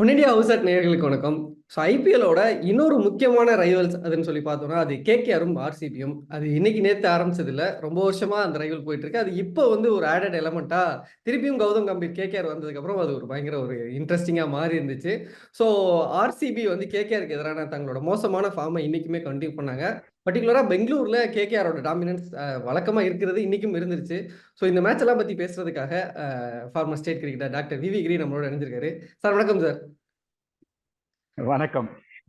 One India house at வணக்கம். So ஐபிஎல்லோட இன்னொரு முக்கியமான ரைவல்ஸ் அதுன்னு சொல்லி பார்த்தோம்னா அது கேகேஆரும் ஆர்சிபியும் அது இன்னைக்கு நேற்று ஆரம்பிச்சது ரொம்ப வருஷமா அந்த ரைவல் போயிட்டு இருக்கு அது இப்போ வந்து ஒரு ஆடட் எலமெண்ட்டா திருப்பியும் கௌதம் கம்பீர் கேகேஆர் வந்ததுக்கப்புறம் அது ஒரு பயங்கர ஒரு இன்ட்ரெஸ்டிங்காக மாறி இருந்துச்சு. ஸோ ஆர்சிபி வந்து கேகேஆருக்கு எதிரான தங்களோட மோசமான ஃபார்மை இன்னைக்குமே கண்டினியூ பண்ணாங்க. பர்டிகுலராக பெங்களூர்ல கேகேஆரோட டாமினன்ஸ் வழக்கமா இருக்கிறது இன்னைக்கும் இருந்துருச்சு. ஸோ இந்த மேட்ச் எல்லாம் பத்தி பேசுறதுக்காக former state cricketer doctor V V Giri நம்மளோட இணைஞ்சிருக்காரு. சார் வணக்கம் சார் வணக்கம்.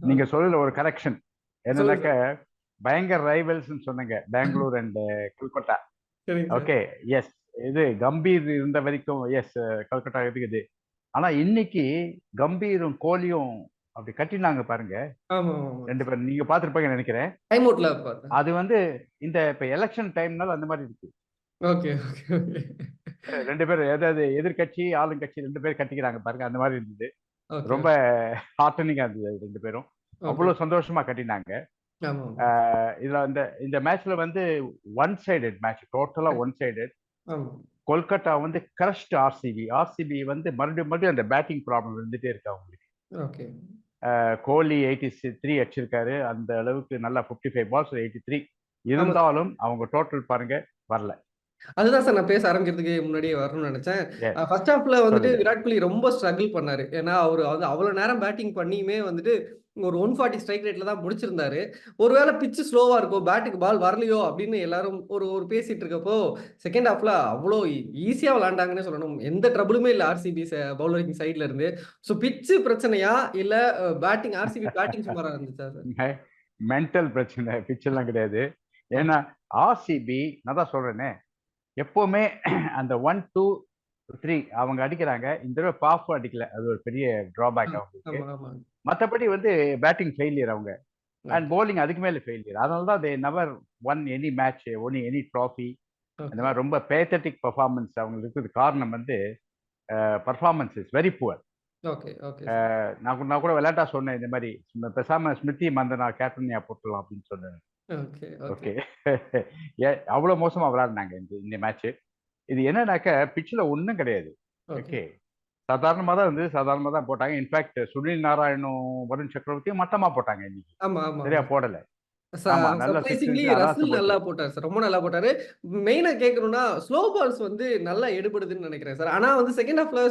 நீங்க சொல்றதுல ஒரு கரெக்ஷன் என்னன்னாக்க பயங்கர ரைவல்ஸ் சொன்னீங்க. பெங்களூர் அண்ட் சரிங்க ஓகே எஸ் இது கம்பீர் இருந்த வரைக்கும் எஸ் கல்கட்டா இருக்குது. ஆனா இன்னைக்கு கம்பீரும் கோலியும் அப்படி கட்டினாங்க பாருங்க. ரெண்டு பேரும். நீங்க பாத்துருப்பீங்கன்னு நினைக்கிறேன். டைம் அவுட்ல அது வந்து இந்த இப்ப எலெக்ஷன் டைம்னால அந்த மாதிரி இருக்கு. ஓகே ஓகே ரெண்டு பேரும் ஏதாவது எதிர்கட்சி ஆளுங்கட்சி ரெண்டு பேரும் கட்டிக்கிறாங்க பாருங்க. அந்த மாதிரி இருந்தது. ரொம்ப ஹார்டனிங்கா இருந்தது ரெண்டு பேரும். அவ்வளவு சந்தோஷமா கட்டினாங்க. இதுல இந்த இந்த மேட்ச்ல வந்து ஒன் சைடட் மேட்ச் டோட்டலா ஒன் சைடட் கொல்கத்தா வந்து கிரஷ்ட் ஆர்சிபி ஆர்சிபி வந்து மறுபடியும் மறுபடியும் அந்த பேட்டிங் ப்ராப்ளம் இருந்துட்டே இருக்கு அவங்களுக்கு. ஓகே கோலி எயிட்டி த்ரீ அடிச்சிருக்காரு. அந்த அளவுக்கு நல்லா fifty five balls eighty three. இருந்தாலும் அவங்க டோட்டல் பாருங்க வரல. அதுதான் சார் நான் பேச ஆரம்பிக்கிறதுக்கு முன்னாடியே வரணும்னு நினைச்சேன். ஃபர்ஸ்ட் ஹாஃப்ல வந்துட்டு. விராட் கோலி ரொம்ப ஸ்ட்ரகிள் பண்ணாரு. ஏன்னா அவர் வந்து அவ்வளவு நேரம் பேட்டிங் பண்ணியுமே வந்துட்டு ஒரு ஒன் ஃபார்ட்டி ஸ்ட்ரைக் ரேட்ல தான் முடிச்சிருந்தாரு. ஒருவேளை பிச்சு ஸ்லோவா இருக்கும் பேட்டுக்கு பால் வரலையோ அப்படின்னு எல்லாரும் ஒரு ஒரு பேசிட்டு இருக்கப்போ செகண்ட் ஹாஃப்ல அவ்வளோ ஈஸியா விளாண்டாங்கன்னு சொல்லணும். எந்த ட்ரபிளுமே இல்லை ஆர்சிபி பவுலரிங் சைட்ல இருந்து. ஸோ பிச்சு பிரச்சனையா இல்ல பேட்டிங் ஆர்சிபி பேட்டிங் சுமாரா இருந்துச்சா மென்டல் பிரச்சனை. பிச்செல்லாம் கிடையாது. ஏன்னா ஆர்சிபி நான் தான் சொல்றேனே எப்பவுமே அந்த ஒன் டூ த்ரீ அவங்க அடிக்கிறாங்க. இந்த தடவை பாஃப் அடிக்கல. அது ஒரு பெரிய டிராபேக் அவங்களுக்கு. மற்றபடி வந்து பேட்டிங் ஃபெயிலியர் அவங்க. அண்ட் bowling அதுக்கு மேல ஃபெயிலியர் அதனால தான் they never won any match won any trophy அந்த மாதிரி ரொம்ப பேத்தட்டிக் பர்ஃபார்மன்ஸ் அவங்களுக்கு இருக்குது. காரணம் வந்து பர்ஃபார்மன்ஸ் இஸ் வெரி புவர் நான் நான் கூட விளையாட்டா சொன்னேன் இந்த மாதிரி பேசாம ஸ்மிருதி மந்தனா கேப்டனியா போட்டுடலாம் அப்படின்னு சொன்னேன். ஓகே ஏ அவ்வளோ மோசமா விளையாடினாங்க இந்த இந்த மேட்ச் இது என்னன்னாக்க பிச்சில் ஒன்றும் கிடையாது. ஓகே. சாதாரணமாக தான் வந்து சாதாரணமாக தான் போட்டாங்க. இன்ஃபேக்ட் சுனில் நாராயணும் வருண் சக்கரவர்த்தியும் மட்டமா போட்டாங்க இன்னைக்கு. சரியா போடல. சர்ப்ரைசிங்லி ரசல் நல்லா போட்டார் சார். ரொம்ப நல்லா போட்டாரு. மெயினா கேட்கணும்னா ஸ்லோ பால்ஸ் வந்து நல்லா எடுபடுதுன்னு நினைக்கிறேன் சார். ஆனா வந்து செகண்ட் ஹாஃப்ல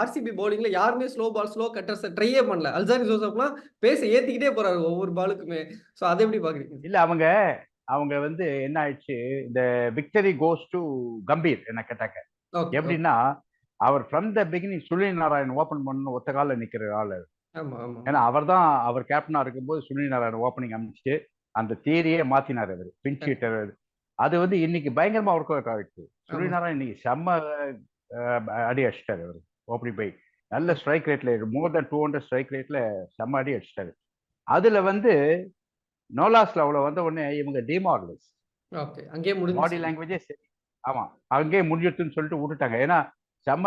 ஆர்சிபி பவுலிங்ல யாருமே ஸ்லோ பால் ஸ்லோ கட்டர்ஸ் ட்ரையே பண்ணல. அல்சாரி ஜோசப்லாம் பேச ஏத்திக்கிட்டே போறாரு ஒவ்வொரு பாலுக்குமே சோ அதை எப்படி பாக்குறீங்க? இல்ல அவங்க அவங்க வந்து என்ன ஆயிடுச்சு? இந்த விக்டரி கோஸ் டு கம்பீர் என்ன கேட்டாங்க எப்படின்னா அவர் from the beginning Sunil Narine open பண்ணணும் ஒத்த காலில் நிக்கிற ஆள். ஏன்னா அவர் தான் அவர் கேப்டனா இருக்கும்போது சுனில் நாராயண் ஓப்பனிங் அமைச்சு அந்த தியரியே மாத்தினார் அவர். பின் ஹீட்டர் அது வந்து இன்னைக்கு பயங்கரமா ஒர்க் அவுட் ஆயிடுச்சு. சுனில் ஆமா. நாராயண் இன்னைக்கு செம்ம அடி அடிச்சிட்டாரு அவர். ஓப்பனிங் போய். நல்ல ஸ்ட்ரைக் ரேட்ல more than two hundred strike ரேட்ல செம்ம அடி அடிச்சிட்டாரு. அதுல வந்து நோலாஸ் லெவல வந்த உடனே இவங்க டிமாரலைஸ் ஓகே அங்கேயே பாடி லாங்குவேஜே சரி. ஆமா. அங்கேயே முடிஞ்சிட்டுன்னு சொல்லிட்டு விட்டுட்டாங்க. ஏன்னா செம்ம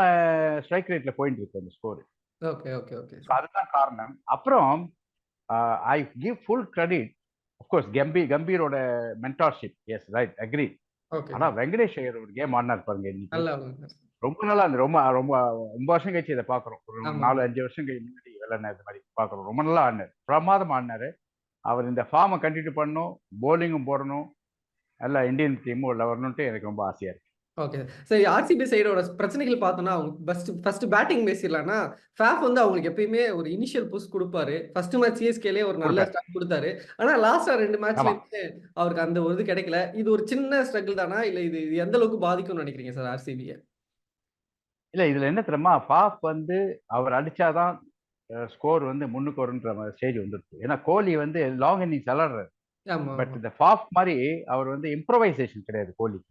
ஸ்ட்ரைக் ரேட்ல போயிட்டு இருக்கு அந்த ஸ்கோர் ஓகே ஓகே ஓகே அதுதான் காரணம். அப்புறம் I give full credit of course Gambhir கம்பீரோட mentorship yes right agree ஆனா வெங்கடேஷ் ஐயர் ஒரு கேம் ஆடினார் பாருங்க இன்னைக்கு. ரொம்ப நல்லா இருந்தது. ரொம்ப ரொம்ப ரொம்ப வருஷம் கழிச்சு இதை பாக்குறோம் ஒரு. நாலு அஞ்சு வருஷம் கழிச்சு முன்னாடி விளையாடின இது மாதிரி பாக்குறோம் ரொம்ப நல்லா ஆடினார். பிரமாதம் ஆடினாரு. அவர் இந்த ஃபார்மை கண்டினியூ பண்ணணும் போலிங்கும் போடணும். நல்லா இந்தியன் டீமும் உள்ள வரணும்ட்டு எனக்கு ரொம்ப ஆசையா இருக்கு. ஓகே சரி ஆர்சிபி சைடோட பிரச்சனைகள் பார்த்தோம்னா அவங்க ஃபர்ஸ்ட் ஃபர்ஸ்ட் பேட்டிங் பேசிடலாம்னா ஃபேஃப் வந்து அவங்களுக்கு எப்பயுமே ஒரு இனிஷியல் புஷ் கொடுப்பாரு. ஃபர்ஸ்ட் மேட்ச் சிஎஸ்கேலே ஒரு நல்ல. ஸ்டார்ட் கொடுத்தாரு. ஆனா லாஸ்டா ரெண்டு மேட்ச்ல ஆமா. அவருக்கு அந்த ஒரு இது கிடைக்கல. இது ஒரு சின்ன ஸ்ட்ரகிள் தானா? இல்ல இது இது எந்த அளவுக்கு பாதிக்கும்னு நினைக்கிறீங்க சார் ஆர்சிபியை இல்ல இதுல என்ன தெரியுமா? பாப் வந்து அவர் அடிச்சாதான் ஸ்கோர் வந்து முன்னுக்கு வருன்ற ஸ்டேஜ் வந்துருச்சு ஏன்னா கோலி வந்து லாங் இன்னிங்ஸ் விளாடுறாரு பட் இந்த ஃபாஃப் மாதிரி அவர் வந்து இம்ப்ரவைசேஷன் கிடையாது கோலி ஆமா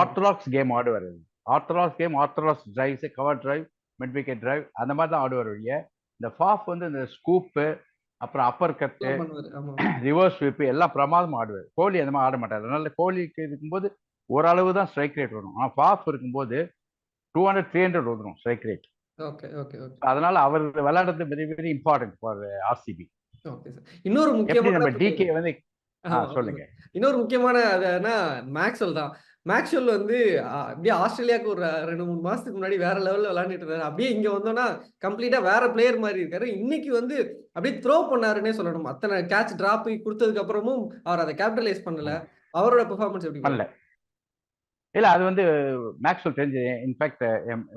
ஆர்த்தடாக்ஸ் கேம் ஆடுவார். Orthodox game orthodox drives cover drive mid wicket drive அந்த மாதிரி தான் ஆடுவார் ஒழிய இந்த ஃபாஃப் வந்து இந்த ஸ்கூப்பு அப்புறம் அப்பர் கட்டு ரிவர்ஸ் ஸ்வீப் எல்லாம் பிரமாதமா ஆடுவார். கோலி அந்த மாதிரி ஆட மாட்டார். அதனால கோலிக்கு இருக்கும்போது ஓரளவு தான் ஸ்ட்ரைக் ரேட் வரும். ஆனால் ஃபாஃப் இருக்கும்போது டூ ஹண்ட்ரட் த்ரீ ஹண்ட்ரட் வந்துடும் strike rate okay okay okay அதனால அவர் விளையாடுறது very very important for RCB இன்னொரு முக்கியமான டிகே வந்து சொல்லுங்க. இன்னொரு முக்கியமான மேக்ஸ்வெல் தான். மேக்ஸ்வெல் வந்து அப்படியே ஆஸ்திரேலியாவுக்கு ஒரு 2, 3 மாசத்துக்கு முன்னாடி வேற லெவல்ல விளையாண்டுட்டு இருந்தாரு. அப்படியே இங்க வந்தோம்னா, கம்ப்ளீட்டா வேற பிளேயர் மாதிரி இருக்காரு. இன்னைக்கு வந்து அப்படியே த்ரோ பண்ணாருன்னே சொல்லணும். அத்தனை கேட்ச் டிராப் குடுத்ததுக்கு அப்புறமும் அவர் அதை கேபிட்டலைஸ் பண்ணல. அவரோட பெர்ஃபார்மன்ஸ் எப்படி பண்ணல. இல்ல அது வந்து மேக்ஸ்வெல் தெரிஞ்சு இன்ஃபாக்ட்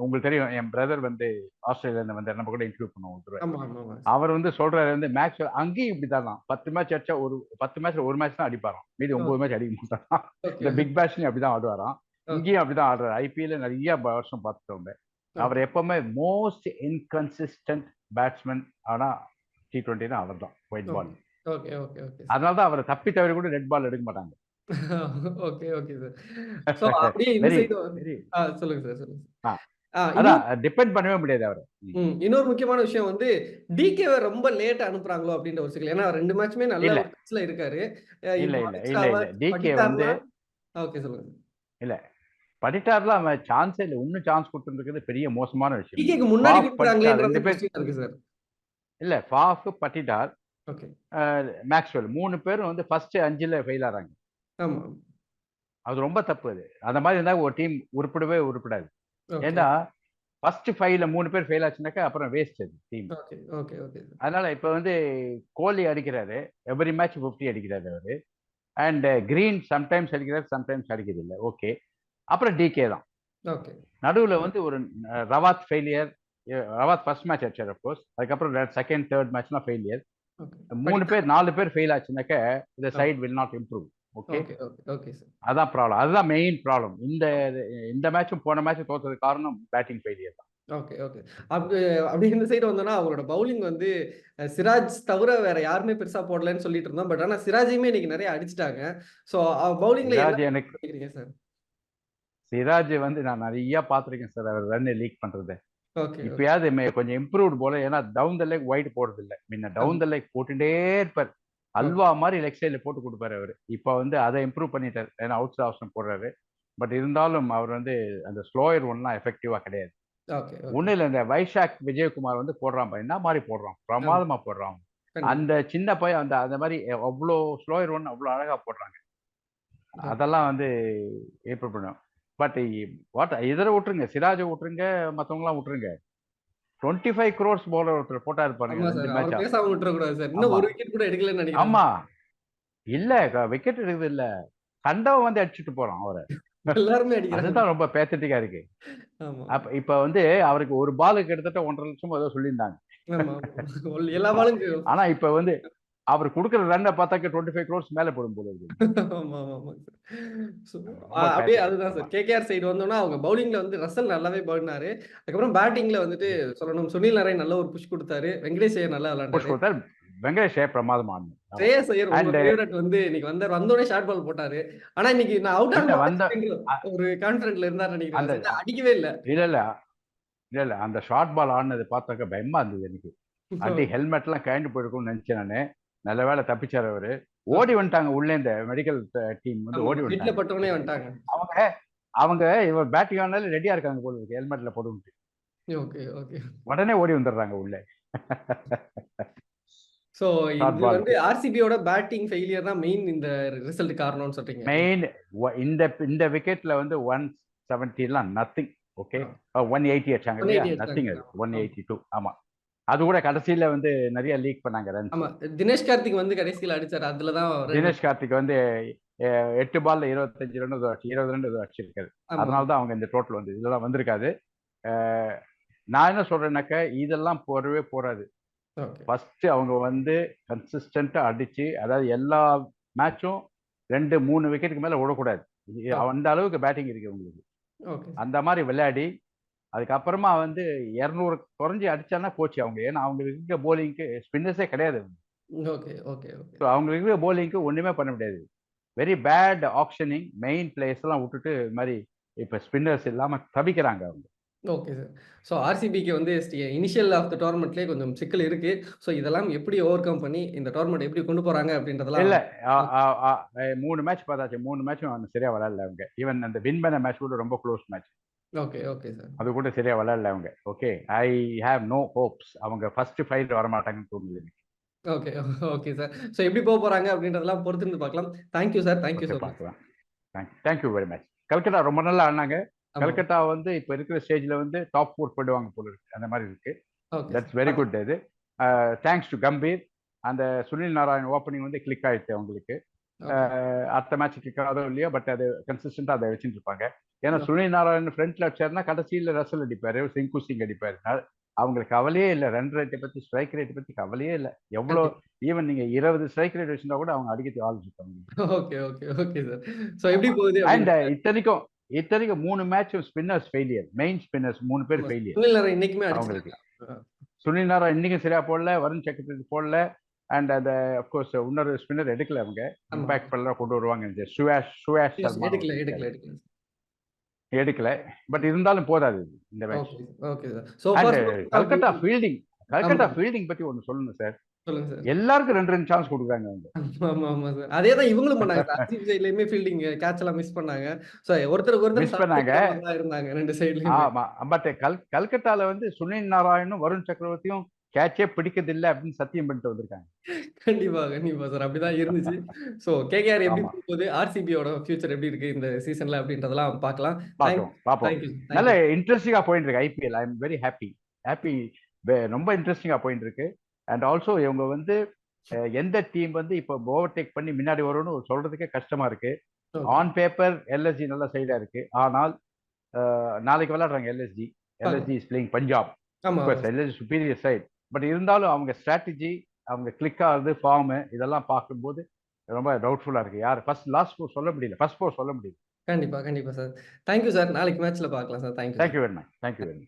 உங்களுக்கு தெரியும் என் பிரதர் வந்து ஆஸ்திரேலியால வந்து நம்ம கூட இன்டர்வியூ பண்ணுவோம். அவர் வந்து சொல்றாரு வந்து மேக்ஸ்வெல் அங்கேயும் இப்படிதான் 10 மேட்ச் அடிச்சா ஒரு 10 மேட்ச்ல ஒரு மேட்ச் தான் அடிப்பாராம். மீதி. 9 மேட்ச் அடிக்க மாட்டாராம். இந்த. பிக் பேஷ்லயும் அப்படிதான் ஆடுவாராம். இங்கேயும் அப்படிதான் ஆடுறாரு. ஐபிஎல்ல நிறைய வருஷம் பார்த்துட்டோம். அவர் எப்பவுமே மோஸ்ட் இன்கன்சிஸ்டன்ட் பேட்ஸ்மேன் ஆனா டி டுவெண்ட்டினா அவர் தான் white ball. Okay, okay, okay. அதனால தான் அவரை தப்பி தவறி கூட ரெட் பால் எடுக்க மாட்டாங்க. Okay, okay sir. சோ அப்படியே இந்த வெரி சைடு வெரி ஆ சொல்லுங்க சார், சொல்லுங்க அதான் டிபெண்ட் பண்ணவே முடியாது அவரை. இன்னொரு முக்கியமான விஷயம் வந்து டிகேவ ரொம்ப லேட்டா அனுப்புறாங்களோ அப்படின்ற ஒரு சிக்கல். ஏன்னா 2 மேட்சுமே நல்ல பிச்ல இருக்காரு. இல்ல, இல்ல, இல்ல, இல்ல. டிகே வந்து ஓகே சொல்லுங்க. இல்ல. படிட்டார்லாம் அவன் சான்ஸே இல்ல. இன்னும் சான்ஸ் குடுத்துருக்கிறது பெரிய மோசமான விஷயம். டிகேக்கு முன்னாடி குடுக்குறாங்களேன்ற 2 பேர் இருக்கு சார். இல்ல ஃபாஃப், பட்டிட்டார், ஓகே. மேக்ஸ்வெல் 3 பேரும் வந்து ஃபர்ஸ்ட் 5ல ஃபெயில் ஆறாங்க. ஆமா. அது ரொம்ப தப்பு அது. அந்த மாதிரி இருந்தா ஒரு டீம் உருப்படவே உருப்படாது. ஏன்னா ஃபர்ஸ்ட் 5ல 3 பேர் ஃபெயில் ஆச்சுனாக்கா அப்புறம் வேஸ்ட் அது டீம். அதனால இப்ப வந்து கோலி அடிக்கிறாரு. எவரி மேட்ச் 50 அடிக்கிறாரு அவரு. அண்ட் கிரீன் சம்டைம்ஸ் அடிக்கிறாரு, சம்டைம்ஸ் அடிக்கிறது இல்ல. ஓகே. அப்புறம் டிகே தான். நடுவுல வந்து ஒரு Rawat failure. Rawat first match அடிச்சாரு ஆஃப் கோர்ஸ். அதுக்கப்புறம் செகண்ட், தேர்ட் மேட்ச்லாம் ஃபெயிலியர். 3 பேர் 4 பேர் ஃபெயில் ஆச்சுனாக்க இந்த. Side will not improve. Okay. Okay, sir. அதான் ப்ராப்ளம். அதுதான் மெயின் ப்ராப்ளம். இந்த இந்த மேட்சும் போன மேட்சும் தோத்ததுக்கு காரணம் பேட்டிங் ஃபெயிலியர் தான். Okay, okay. அப்ப அப்படி இந்த சைடு வந்தோம்னா அவங்களோட பவுலிங் வந்து சிராஜ் தவிர வேற யாருமே பெருசா போடலன்னு சொல்லிட்டு இருந்தோம். பட் ஆனா சிராஜையுமே இன்னைக்கு நெறைய அடிச்சுட்டாங்க. சோ பவுலிங்ல எனக்கு சார்? சிராஜ் வந்து நான் நெறைய பார்த்துருக்கேன் சார். அவர் ரன் லீக் பண்றது. இப்பயாவது கொஞ்சம் இம்ப்ரூவ்ட் போல ஏன்னா டவுன் த லெக் வைட் போடுறது இல்ல. முன்ன. டவுன் த லெக் போட்டுட்டே இருப்பார். அல்வா மாரி லெக் சைடுல போட்டு குடுப்பாரு அவரு. இப்ப வந்து அத இம்ப்ரூவ் பண்ணிட்டாரு. ஏன்னா அவுட் ஆப்ஷன் போடுறாரு. பட் இருந்தாலும் அவர் வந்து அந்த ஸ்லோயர் ஒன்லாம் எஃபெக்டிவா கிடையாது. ஒண்ணும் இல்ல இந்த வைஷாக் விஜயகுமார் வந்து போடுறான். என்ன மாரி போடுறான். ஆமா. பிரமாதமா போடுறான். அந்த சின்ன பையன் அந்த அந்த மாரி அவ்ளோ ஸ்லோயர் ஒன் அவ்ளோ அழகா போடுறாங்க. அதெல்லாம் வந்து பண்ணும். பட் வாட் இதர விட்டுருங்க. சிராஜ விட்டுருங்க. மத்தவங்கலாம் விட்டுருங்க. 25 குரோர்ஸ் பவுலர் ஒருத்தர் போட்டாரு பாருங்க. ஆமா 2 சார். மேட்சா. அவர பேசாம விட்டுறக்கூடாது சார். இன்னும் ஆமா. ஒரு விக்கெட் கூட எடுக்கலன்னு நெனைக்கிறேன். ஆமா. இல்ல விக்கெட் எடுக்குறது இல்ல. கண்டவன் வந்து அடிச்சுட்டு போறான் அவர. எல்லாருமே. அதுதான் ரொம்ப பேத்தட்டிக்கா இருக்கு. அப்ப இப்ப வந்து அவருக்கு ஒரு பாலுக்கு கிட்டத்தட்ட 1.5 லட்சமோ ஏதோ சொல்லியிருந்தாங்க. ஆனா இப்ப வந்து அவர் குடுக்குற ரன்ன பார்த்தாக்க 25 குரோர்ஸ் மேல போடும் போல அப்படியே. அதுதான் சார். கேகேஆர் சைடு வந்தோம்னா அவங்க பவுலிங்ல வந்து ரசல் நல்லாவே பண்ணாரு. அதுக்கப்புறம் பேட்டிங்ல வந்துட்டு சொல்லணும் சுனில் நரேன் நல்ல ஒரு புஷ் குடுத்தாரு. வெங்கடேஷ் ஐயர் நல்லா விளையாண்டாரு. வெங்கடேஷ் ஐயர் பிரமாதமா ஆடுனார். ஆமா. ஸ்ரேயஸ் ஐயர் ஃபேவரட் வந்து இன்னைக்கு வந்தாரு. வந்தோனே ஷார்ட் பால் போட்டாரு. ஆனா இன்னைக்கு நான் அவுட் ஆக வந்த ஒரு கான்ஃபிடென்ட்ல இருந்தாருன்னு நினைக்கிறேன். அடிக்கவே இல்ல. இல்ல இல்ல. இல்ல இல்ல. அந்த ஷார்ட் பால் ஆடுனது பார்த்தாக்க பயமா இருந்தது எனக்கு. அடி ஹெல்மெட்லாம் கழண்டு போயிருக்கும்னு நினைச்சேன் நானு. நல்ல வேளை தப்பிச்சாரு அவரு. ஓடி வந்துட்டாங்க உள்ளே இந்த மெடிக்கல் டீம் வந்து. ஓடி வந்துட்டாங்க. அவங்க அவங்க இவன் பேட்டிங் ஆடுனாலும் ரெடியா இருக்காங்க போல இருக்கு. ஹெல்மெட்ல. Okay, okay. உடனே ஓடி வந்துடுறாங்க உள்ள. சோ இது வந்து. ஆர்சிபியோட பேட்டிங் ஃபெயிலியர் தான் மெயின் இந்த ரிசல்ட் காரணம்னு சொல்றீங்க. மெயின் இந்த இந்த விக்கெட்ல வந்து 170லாம் நத்திங். ஓகே. ஆ. 180 அடிச்சாங்க இல்லையா? 180 நத்திங் அடிச்சாங்க. அது. ஆமா. 182 ஆமா. அது கூட கடைசியில வந்து நிறைய லீக் பண்ணாங்க. ஆமா. தினேஷ் கார்த்திக் வந்து கடைசியில அடிச்சாரு. அதுல தான் தினேஷ் கார்த்திக் வந்து எ 8 பால்ல 25 ரன் ஏதோ அடிச்சு 20 ரன் ஏதோ அடிச்சிருக்காரு. அதனால தான் அவங்க இந்த டோட்டல் வந்து இதெல்லாம் வந்திருக்காது. நான் என்ன சொல்றேன்னாக்க இதெல்லாம் போடவே போடாது. ஓகே. ஃபர்ஸ்ட் அவங்க வந்து கன்சிஸ்டன்ட்டா அடிச்சு அதாவது எல்லா மேட்சும் 2, 3 விக்கெட்டுக்கு மேல விடக்கூடாது. அந்த அளவுக்கு பேட்டிங் இருக்கு உங்களுக்கு. அந்த மாதிரி விளையாடி அதுக்கப்புறமா வந்து 200 குறைஞ்சு அடிச்சான்னா போச்சு அவங்க. ஏன்னா அவங்களுக்கு போலிங்க்கு ஸ்பின்னர்ஸே கிடையாது. Okay, okay. ஸோ அவங்களுக்கு இருக்கிற போலிங்க்கு ஒண்ணுமே பண்ண முடியாது. Very bad auctioning main players எல்லாம் விட்டுட்டு இது மாதிரி இப்ப ஸ்பின்னர்ஸ் இல்லாம தவிக்கிறாங்க அவங்க. Okay sir. ஸோ ஆர்சிபிக்கு வந்து இனிஷியல் ஆஃப் த டோர்னமெண்ட்லயே கொஞ்சம் சிக்கல் இருக்கு. ஸோ இதெல்லாம் எப்படி ஓவர் கம் பண்ணி இந்த டோர்னமெண்ட் எப்படி கொண்டு போறாங்க அப்படின்றதெல்லாம் இல்ல 3 மேட்ச் பார்த்தாச்சு. 3 மேட்சும் சரியா விளையாடல அவங்க. ஈவன் அந்த வின் பண்ண மேட்ச் கூட ரொம்ப close match. Okay, okay sir. அது கூட சரியா விளையாடல அவங்க. Okay. I have no hopes. அவங்க ஃபர்ஸ்ட் ஃபைவ்ல வரமாட்டாங்கன்னு தோணுது எனக்கு. Okay, okay sir. ஸோ எப்படி போக போறாங்க அப்படின்றதெல்லாம் பொறுத்திருந்து பார்க்கலாம். Thank you sir. Thank you okay so much. பார்க்கலாம். Thank thank you very much. Calcutta ரொம்ப நல்லா ஆடினாங்க ஆமா. கல்கட்டா வந்து இப்போ இருக்கிற ஸ்டேஜ்ல வந்து டாப் ஃபோர் போயிடுவாங்க போல இருக்கு அந்த மாதிரி இருக்கு தட்ஸ் வெரி குட் இது தேங்க்ஸ் டு கம்பீர் அந்த சுனில் நாராயண் ஓப்பனிங் வந்து கிளிக் ஆயிடுச்சு அவங்களுக்கு அடுத்த மேட்ச் கிளிக் ஆகாதோ இல்லையோ பட் அது கன்சிஸ்டண்டா அதை வச்சுட்டு இருப்பாங்க. ஏன்னா. சுனில் நாராயண் ஃப்ரண்ட்ல வச்சாருன்னா கடைசியில் ரசல் அடிப்பாரு சிங்கு சிங் அடிப்பாரு அவங்களுக்கு கவலையே இல்லை. ரன் ரேட்டை பத்தி ஸ்ட்ரைக் ரேட்டை பத்தி கவலையே இல்லை. எவ்வளோ ஈவன் நீங்க இருபது ஸ்ட்ரைக் ரேட் வச்சிருந்தா கூட அவங்க அடிக்கிறது ஆள் இருப்பாங்க. Okay okay okay sir so எப்படி போகுது அண்ட் இத்தனைக்கும் இத்தனைக்கும் மூணு மேட்சும் ஸ்பின்னர்ஸ் ஃபெயிலியர் மெயின் ஸ்பின்னர்ஸ் மூணு பேர் ஃபெயிலியர் இன்னைக்குமே அவங்களுக்கு. சுனில் நாராயண் இன்னைக்கும் சரியா போடல வருண் சக்கரவர்த்தி போடல. அண்ட் அந்த அப்கோர்ஸ் இன்னொரு ஸ்பின்னர் எடுக்கல அவங்க. ஆமா. இம்பாக்ட் பண்ணல கொண்டு வருவாங்க. சுயாஷ் சுயாஷ் சர்மா எடுக்கல எடுக்கல எடுக்கல. எடுக்கல. பட் இருந்தாலும் போதாது இந்த match okay Calcutta fielding Calcutta. Fielding பத்தி ஒன்னு சொல்லணும் சார் சொல்லுங்க சார் எல்லாருக்கும் ரெண்டு ரெண்டு சான்ஸ் கொடுக்குறாங்க அவங்க. அதே தான் இவங்களும் பண்ணாங்க. ஆர்சிபி சைட்லயுமே ஃபீல்டிங் கேட்ச் எல்லாம் மிஸ் பண்ணாங்க. ஸோ ஒருத்தருக்கு ஒருத்தர் Miss பண்ணாங்க. இருந்தாங்க ரெண்டு சைட்லயும் ஆமா. பட் கல் கல்கட்டால வந்து சுனில் நாராயணும் வருண் சக்கரவர்த்தியும் கேட்சே பிடிக்கிறது அப்படின்னு சத்தியம் பண்ணிட்டு வந்திருக்காங்க. கண்டிப்பா கண்டிப்பா சார். அப்படிதான் இருந்துச்சு. ஸோ கேகேஆர் எப்படி. போகுது ஆர்சிபியோட ஃபியூச்சர் எப்படி இருக்கு இந்த சீசன்ல அப்படின்றதெல்லாம் பார்க்கலாம். பார்ப்போம். நல்ல இன்ட்ரெஸ்டிங்கா போயிட்டு இருக்கு IPL I am very happy happy ரொம்ப இன்ட்ரெஸ்டிங்கா போயிட்டு இருக்கு அண்ட் ஆல்சோ இவங்க வந்து எந்த டீம் வந்து இப்போ ஓவர்டேக் பண்ணி முன்னாடி வரும்னு சொல்றதுக்கே கஷ்டமா இருக்கு. ஆன் பேப்பர் எல்எஸ்ஜி நல்ல சைடா இருக்கு. ஆனால் நாளைக்கு விளையாடுறாங்க LSG LSG is playing Punjab LSG superior side but இருந்தாலும் அவங்க ஸ்ட்ராட்டஜி அவங்க கிளிக் ஆகுது ஃபார்மு இதெல்லாம் பார்க்கும்போது ரொம்ப டவுட்ஃபுல்லா இருக்கு. யார்? ஃபர்ஸ்ட் லாஸ்ட் ஃபோர் சொல்ல முடியல. ஃபர்ஸ்ட் ஃபோர் சொல்ல முடியல. கண்டிப்பா கண்டிப்பா சார் தேங்க்யூ சார் நாளைக்கு மேட்ச்ல பார்க்கலாம் sir thank you thank you very much thank you very much